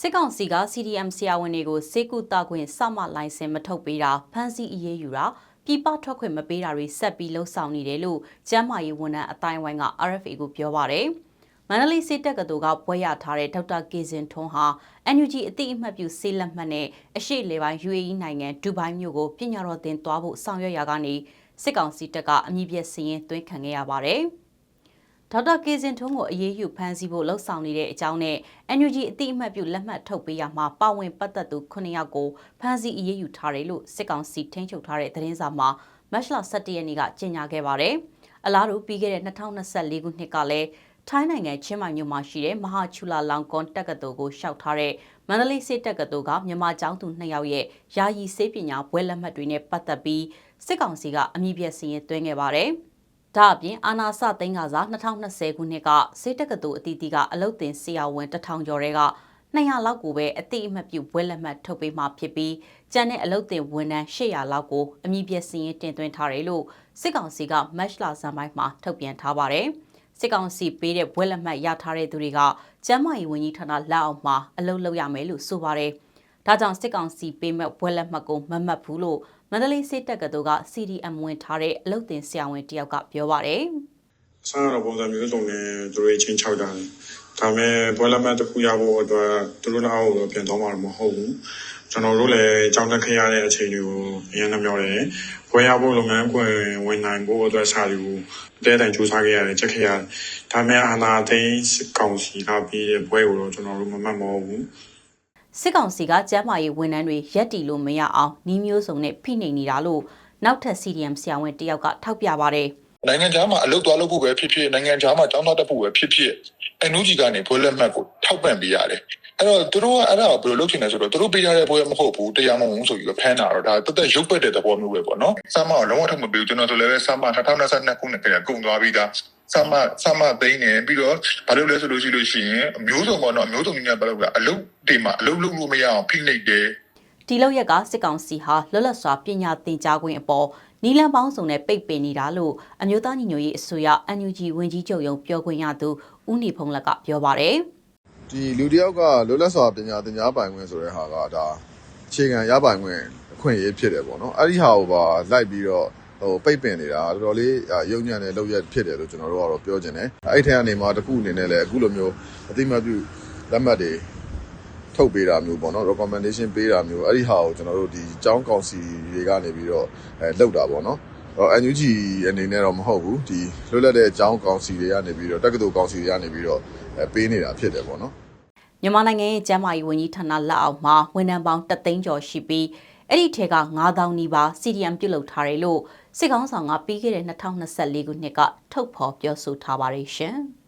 စစ်ကောင်စီက CDM ဆရာဝန်တွေကိုစေကူတာခွင့်စမလိုင်စင်မထုတ်ပေးတာဖမ်းဆီးအရေးယူတာပြည်ပထွက်ခွင့်မပေးတာတွေဆက်ပြီးလှုပ်ဆောင်နေတယ်လို့ကျန်းမာရေးဝန်ထမ်းအတိုင်းဝိုင်းက RFA ကိုပြောပါရယ်မန္တလေးစစ်တပ်ကတူကဘွဲရထားတဲ့ဒေါက်တာကေစင်ထွန်းဟာ NUG အတိအမှတ်ပြုစေလက်မှတ်နဲ့အရှိလေပိုင်း UAE နိုင်ငံဒူဘိုင်းမြို့ကိုပညာတော်တင်သွားဖို့ဆောင်ရွက်ရာကနေစစ်ကောင်စီတပ်ကအမည်ပြစည်ရင်သွင်းခံခဲ့ရပါတယ်။ ဒေါက်တာကေစင်ထွန်းကိုအရေးယူဖမ်းဆီးဖို့လှုံ့ဆော်နေတဲ့အကြောင်းနဲ့ NUG အတိအမှတ်ပြုလက်မှတ်ထုတ်ပေးရမှာပါဝင်ပတ်သက်သူ9ယောက်ကိုဖမ်းဆီးအရေးယူထားတယ်လို့စစ်ကောင်စီထိန်းချုပ်ထားတဲ့သတင်းစာမှာမတ်လ17ရက်နေ့ကကြေညာခဲ့ပါတယ်။အလားတူပြီးခဲ့တဲ့2024ခုနှစ်ကလည်းထိုင်းနိုင်ငံချင်းမိုင်မြို့မှာရှိတဲ့မဟာချူလာလောင်ကွန်တက္ကသိုလ်ကိုရှောက်ထားတဲ့မန္တလေးစစ်တက္ကသိုလ်ကမြန်မာကျောင်းသူ2ယောက်ရဲ့ယာယီစေပညာဘွဲလက်မှတ်တွေနဲ့ပတ်သက်ပြီးစစ်ကောင်စီကအမည်ပြစည်ရင်သွင်းခဲ့ပါတယ်။ ဒါအပြင်အာနာစသိန်းကစား2020ခုနှစ်ကစေတက္ကသိုလ်အတီးတီကအလုတ်တင်ဆရာဝန်တထောင်ကျော်တွေက200လောက်ကိုပဲအတိအမှတ်ပြုဘွဲလက်မှတ်ထုတ်ပေးမှဖြစ်ပြီးကျန်တဲ့အလုတ်တင်ဝန်ထမ်း800လောက်ကိုအမည်ပြစည်ရင်တင်သွင်းထားတယ်လို့စစ်ကောင်စီကမတ်လဇန်ပိုင်းမှာထုတ်ပြန်ထားပါတယ်စစ်ကောင်စီပေးတဲ့ဘွဲလက်မှတ်ရထားတဲ့သူတွေကကျန်းမာရေးဝန်ကြီးဌာနလက်အောက်မှာအလုပ်လုပ်ရမယ်လို့ဆိုပါတယ်။ ဒါကြောင့်စစ်ကောင်စီပေးမဲ့ဘွဲလက်မှတ်ကိုမမှတ်ဘူးလို့မန္တလေးစစ်တပ်ကတို့က CDM ဝင်ထားတဲ့အလုတ်တင်ဆရာဝန်တယောက်ကပြောပါတယ်။ဆန်းရတော့ပုံစံမျိုးစုံနဲ့သူတို့ချင်းချောက်တာတယ်ဒါပေမဲ့ပွဲလက်မှတ်တစ်ခုရဖို့အတွက်သူတို့လည်းအောက်ကိုပြန်တော့မှာမဟုတ်ဘူးကျွန်တော်တို့လည်းကြောင်းတက်ခဲ့ရတဲ့အချိန်တွေကိုအရင်နှမြောတယ်ပွဲရဖို့လုပ်ငန်းခွင်ဝင်နိုင်ဖို့အတွက်စာတွေကိုတဲတိုင်စူးစမ်းခဲ့ရတယ်ချက်ခဲ့ရတယ်ဒါပေမဲ့အာနာသိန်းကောင်စီကပြီးတဲ့ပွဲကိုတော့ကျွန်တော်တို့မမှတ်မဟုတ်ဘူး စစ်ကောင်စီကကျန်းမာရေးဝန်ထမ်းတွေရက်တီလို့မရအောင်နှီးမျိုးစုံနဲ့ဖိနှိပ်နေတာလို့နောက်ထပ် CDM ဆရာဝန်တယောက်ကထောက်ပြပါတယ်နိုင်ငံခြားမှာအလုပ်သွားလုပ်ဖို့ပဲဖြစ်ဖြစ်နိုင်ငံခြားမှာတောင်းတတက်ဖို့ပဲဖြစ်ဖြစ်အန်နူဂျီကနေဘွဲလက်မှတ်ကိုထောက်ပံ့ပေးရတယ်အဲ့တော့သူတို့ကအဲ့ဒါကိုဘယ်လိုလုပ်ချင်လဲဆိုတော့သူတို့ပေးရတဲ့ဘွဲမဟုတ်ဘူးတရားမဝင်ဆိုပြီးတော့ဖမ်းတာတော့ဒါတက်တက်ရုပ်ပက်တဲ့သဘောမျိုးပဲပေါ့နော်ဆမ်းမကိုလုံးဝထုတ်မပေးဘူးကျွန်တော်ဆိုလည်းပဲဆမ်းမ2022ခုနှစ်ကကုန်သွားပြီးသား ဆမ်းမဆမ်းမသိန်းနေပြီးတော့ဘာလို့လဲဆိုလို့ရှိလို့ရှိရင်အမျိုးစုံပေါ့နော်အမျိုးစုံညာဘာလို့လဲအလုပ်တွေမှာအလုပ်လုပ်လို့မရအောင်ဖိနှိပ်တယ်ဒီလောက်ရက်ကစစ်ကောင်စီဟာလွတ်လပ်စွာပညာသင်ကြားခွင့်အပေါ်နီလန်ပေါင်းစုံနဲ့ပိတ်ပင်နေတာလို့အမျိုးသားညီညွတ်ရေးအစိုးရ NUG ဝန်ကြီးချုပ်ရုံးပြောခွင့်ရသူဦးနေဖုံးလက်ကပြောပါတယ်ဒီလူတစ်ယောက်ကလွတ်လပ်စွာပညာသင်ကြားပိုင်ခွင့်ဆိုတဲ့ဟာကဒါအခြေခံရပိုင်ခွင့်အခွင့်အရေးဖြစ်တယ်ပေါ့နော်အဲ့ဒီဟာကိုပါလိုက်ပြီးတော့ ဟိုပိတ်ပင်နေတာတော်တော်လေးရုံညံ့တဲ့လောက်ရဖြစ်တယ်လို့ကျွန်တော်တို့ကတော့ပြောချင်တယ်အဲ့ဒီထဲကနေမှတစ်ခုအနေနဲ့လည်းအခုလိုမျိုးအတိမတ်ပြုလက်မှတ်တွေထုတ်ပေးတာမျိုးပေါ့နော် recommendation ပေးတာမျိုးအဲ့ဒီဟာကိုကျွန်တော်တို့ဒီចောင်းကောင်စီတွေကနေပြီးတော့အဲလောက်တာပေါ့နော်တော့ NUG အနေနဲ့တော့မဟုတ်ဘူးဒီလွတ်လပ်တဲ့အကြောင်းကောင်စီတွေကနေပြီးတော့တက္ကသိုလ်ကောင်စီတွေကနေပြီးတော့အဲပေးနေတာဖြစ်တယ်ပေါ့နော်မြန်မာနိုင်ငံရဲ့ကျန်းမာရေးဝန်ကြီးဌာနလက်အောက်မှာဝန်ထမ်းပေါင်း3သိန်းကျော်ရှိပြီးအဲ့ဒီထဲက9000နီးပါး CDM ပြုတ်လုပ်ထားတယ်လို့ စစ်ကောင်ဆောင်ကပြီးခဲ့တဲ့2024ခုနှစ်ကထုတ်ဖော်ပြောဆိုထားပါတယ်ရှင်။